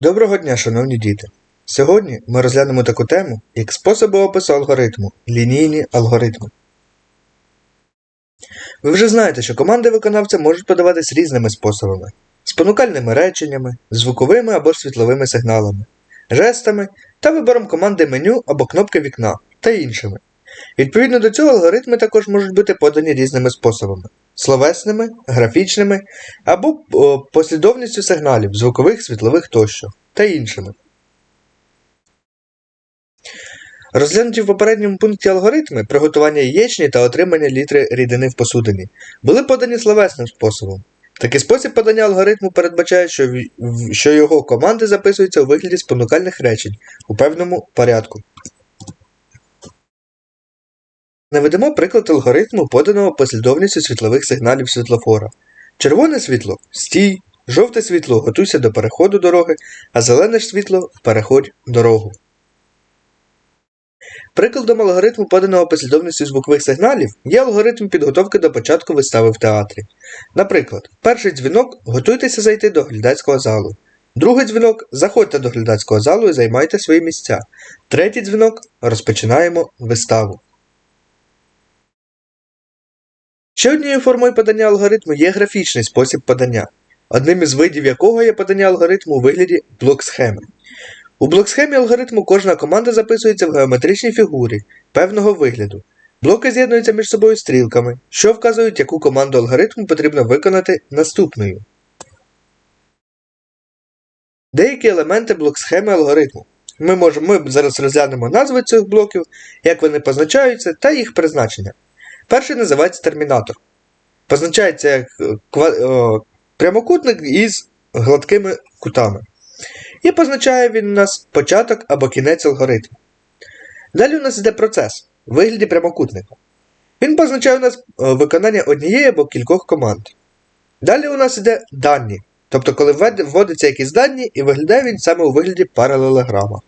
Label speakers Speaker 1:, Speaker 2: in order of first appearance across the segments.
Speaker 1: Доброго дня, шановні діти! Сьогодні ми розглянемо таку тему, як способи опису алгоритму, лінійні алгоритми. Ви вже знаєте, що команди виконавця можуть подаватись різними способами: спонукальними реченнями, звуковими або світловими сигналами, жестами та вибором команди меню або кнопки вікна та іншими. Відповідно до цього алгоритми також можуть бути подані різними способами: словесними, графічними або послідовністю сигналів, звукових, світлових тощо та іншими. Розглянуті в попередньому пункті алгоритми приготування яєчні та отримання літри рідини в посудині були подані словесним способом. Такий спосіб подання алгоритму передбачає, що, що його команди записуються у вигляді спонукальних речень у певному порядку. Наведемо приклад алгоритму, поданого послідовністю світлових сигналів світлофора. Червоне світло стій, жовте світло готуйся до переходу дороги, а зелене ж світло переходь дорогу. Прикладом алгоритму, поданого послідовністю звукових сигналів, є алгоритм підготовки до початку вистави в театрі. Наприклад, перший дзвінок готуйтеся зайти до глядацького залу. Другий дзвінок заходьте до глядацького залу і займайте свої місця. Третій дзвінок розпочинаємо виставу. Ще однією формою подання алгоритму є графічний спосіб подання, одним із видів якого є подання алгоритму у вигляді блок-схеми. У блок-схемі алгоритму кожна команда записується в геометричній фігурі певного вигляду. Блоки з'єднуються між собою стрілками, що вказують, яку команду алгоритму потрібно виконати наступною. Деякі елементи блок-схеми алгоритму. Ми, можемо, ми зараз розглянемо назви цих блоків, як вони позначаються та їх призначення. Перший називається термінатор. Позначається як е, о, прямокутник із гладкими кутами. І позначає він у нас початок або кінець алгоритму. Далі у нас йде процес в вигляді прямокутника. Він позначає у нас е, виконання однієї або кількох команд. Далі у нас йде дані, тобто коли вводиться якісь дані і виглядає він саме у вигляді паралелограма.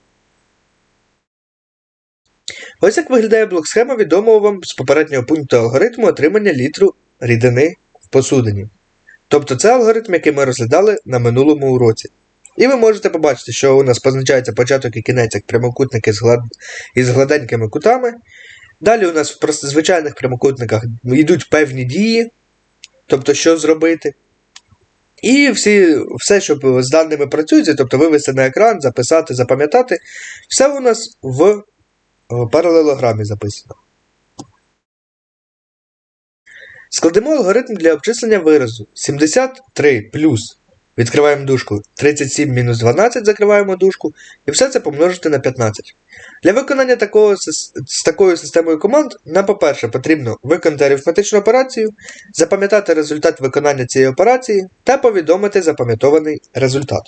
Speaker 1: Ось як виглядає блок-схема відомого вам з попереднього пункту алгоритму отримання літру рідини в посудині. Тобто це алгоритм, який ми розглядали на минулому уроці. І ви можете побачити, що у нас позначається початок і кінець як прямокутники з, глад... із гладенькими кутами. Далі у нас в звичайних прямокутниках йдуть певні дії, тобто що зробити. І всі, все, що з даними працюється, тобто вивести на екран, записати, запам'ятати, все у нас в е, паралелограмі записано. Складемо алгоритм для обчислення виразу 73 плюс. Відкриваємо дужку 37 мінус 12, закриваємо дужку, і все це помножити на 15. Для виконання такого, з такою системою команд нам, по-перше, потрібно виконати арифметичну операцію, запам'ятати результат виконання цієї операції та повідомити запам'ятований результат.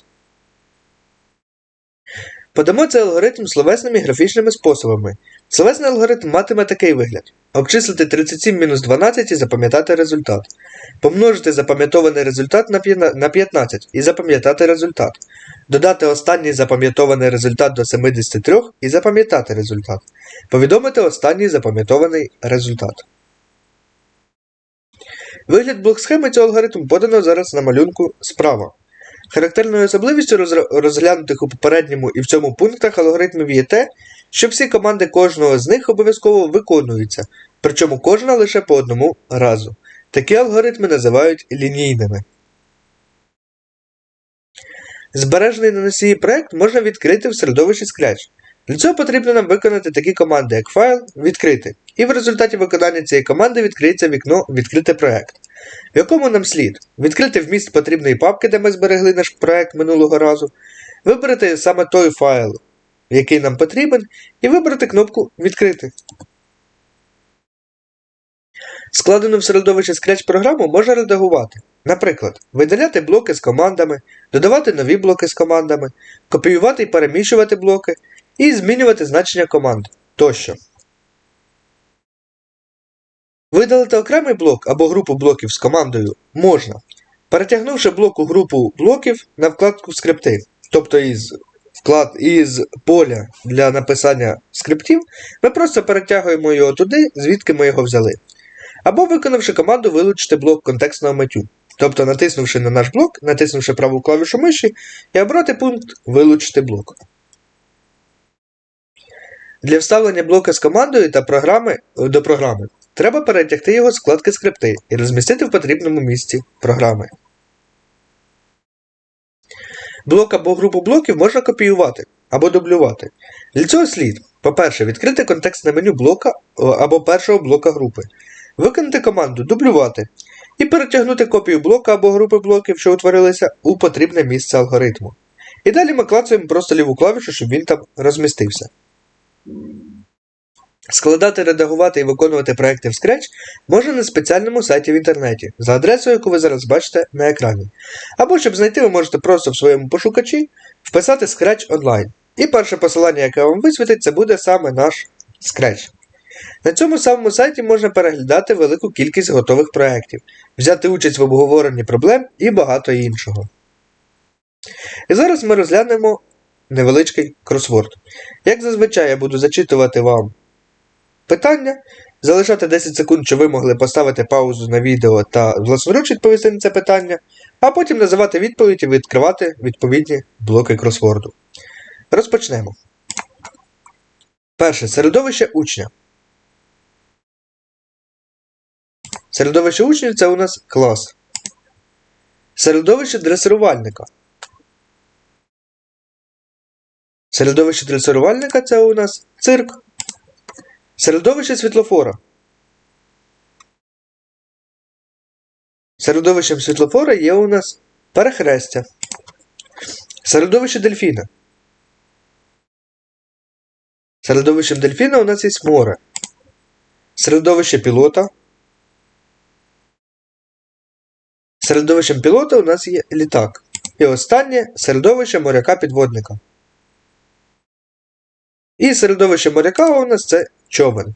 Speaker 1: Подамо цей алгоритм словесними і графічними способами. Словесний алгоритм матиме такий вигляд: обчислити 37 мінус 12 і запам'ятати результат. Помножити запам'ятований результат на на 15 і запам'ятати результат. Додати останній запам'ятований результат до 73 і запам'ятати результат. Повідомити останній запам'ятований результат. Вигляд блок-схеми цього алгоритму подано зараз на малюнку справа. Характерною особливістю розглянутих у попередньому і в цьому пунктах алгоритмів є те, що всі команди кожного з них обов'язково виконуються, причому кожна лише по одному разу. Такі алгоритми називають лінійними. Збережений на носії проект можна відкрити в середовищі Scratch. Для цього потрібно нам виконати такі команди, як файл, відкрити, і в результаті виконання цієї команди відкриється вікно Відкрити проект, в якому нам слід відкрити вміст потрібної папки, де ми зберегли наш проект минулого разу, вибрати саме той файл, який нам потрібен, і вибрати кнопку Відкрити. Складену в середовищі Scratch програму можна редагувати. Наприклад, видаляти блоки з командами, додавати нові блоки з командами, копіювати і переміщувати блоки, і змінювати значення команд тощо. Видалити окремий блок або групу блоків з командою можна, перетягнувши блок у групу блоків на вкладку скрипти, тобто із, вклад, із поля для написання скриптів, ми просто перетягуємо його туди, звідки ми його взяли. Або виконавши команду вилучити блок контекстного метю, Тобто, натиснувши на наш блок, натиснувши праву клавішу миші і обрати пункт Вилучити блок. Для вставлення блока з командою та програми до програми треба перетягти його з вкладки скрипти і розмістити в потрібному місці програми. Блок або групу блоків можна копіювати або дублювати. Для цього слід, по-перше, відкрити контекстне меню блока або першого блока групи, виконати команду дублювати і перетягнути копію блока або групи блоків, що утворилися, у потрібне місце алгоритму. І далі ми клацаємо просто ліву клавішу, щоб він там розмістився. Складати, редагувати і виконувати проекти в Scratch можна на спеціальному сайті в інтернеті за адресою, яку ви зараз бачите на екрані. Або щоб знайти, ви можете просто в своєму пошукачі вписати Scratch Online. І перше посилання, яке вам висвітить, це буде саме наш Scratch. На цьому самому сайті можна переглядати велику кількість готових проєктів, взяти участь в обговоренні проблем і багато іншого. І зараз ми розглянемо невеличкий кросворд. Як зазвичай я буду зачитувати вам питання, залишати 10 секунд, щоб ви могли поставити паузу на відео та власноруч відповісти на це питання, а потім називати відповідь і відкривати відповідні блоки кросворду. Розпочнемо. Перше. Середовище учня. Середовище учнів це у нас клас. Середовище дресирувальника. Середовище дресирувальника це у нас цирк. Середовище світлофора. Середовищем світлофора є у нас перехрестя. Середовище дельфіна. Середовищем дельфіна у нас є море. Середовище пілота. Середовищем пілота у нас є літак. І останнє середовище моряка-підводника. І середовище моряка у нас це човен.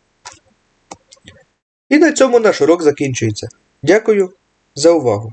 Speaker 1: І на цьому наш урок закінчується. Дякую за увагу!